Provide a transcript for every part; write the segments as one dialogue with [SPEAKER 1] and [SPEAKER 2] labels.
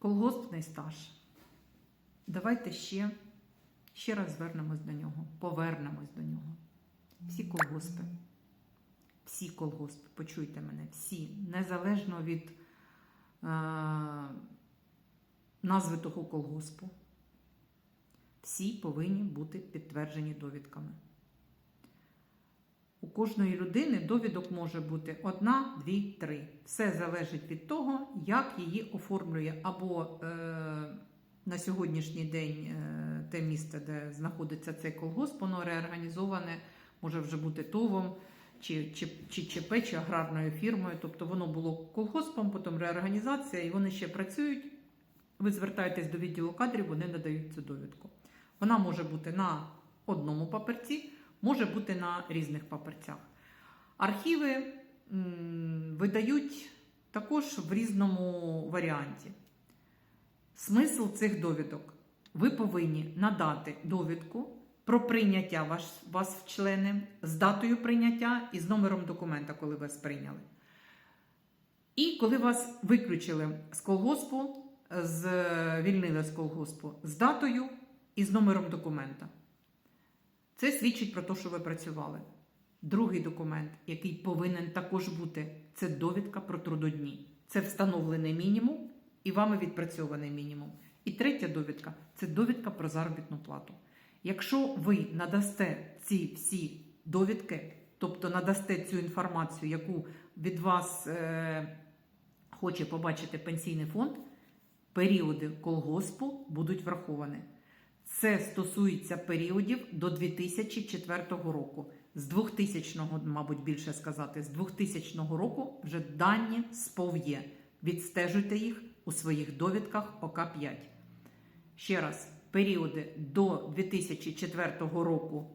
[SPEAKER 1] Колгоспний стаж. Давайте ще, ще раз звернемось до нього, повернемось до нього. Всі колгоспи. Всі колгоспи, почуйте мене, всі, незалежно від е, назви того колгоспу, всі повинні бути підтверджені довідками. Кожної людини довідок може бути одна, дві, три. Все залежить від того, як її оформлює або е, на сьогоднішній день е, те місце, де знаходиться цей колгосп, воно реорганізоване, може вже бути ТОВом, чи, чи, чи ЧП, чи аграрною фірмою. Тобто воно було колгоспом, потім реорганізація, і вони ще працюють. Ви звертаєтесь до відділу кадрів, вони надають цю довідку. Вона може бути на одному паперці, може бути на різних паперцях. Архіви видають також в різному варіанті. Смисл цих довідок. Ви повинні надати довідку про прийняття вас, вас в члени з датою прийняття і з номером документа, коли вас прийняли. І коли вас виключили з колгоспу, звільнили з колгоспу з датою і з номером документа. Це свідчить про те, що ви працювали. Другий документ, який повинен також бути, це довідка про трудодні. Це встановлений мінімум і вами відпрацьований мінімум. І третя довідка це довідка про заробітну плату. Якщо ви надасте ці всі довідки, тобто надасте цю інформацію, яку від вас е, хоче побачити пенсійний фонд, періоди колгоспу будуть враховані. Це стосується періодів до 2004 року. З 2000, мабуть, більше сказати, з 2000 року вже дані СПОВ є. Відстежуйте їх у своїх довідках ОК5. Ще раз, періоди до 2004 року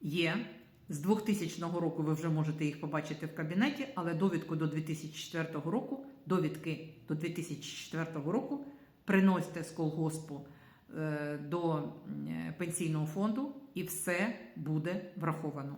[SPEAKER 1] є. З 2000 року ви вже можете їх побачити в кабінеті, але довідку до 2004 року, довідки до 2004 року приносите з колгоспу до е, пенсійного фонду і все буде враховано.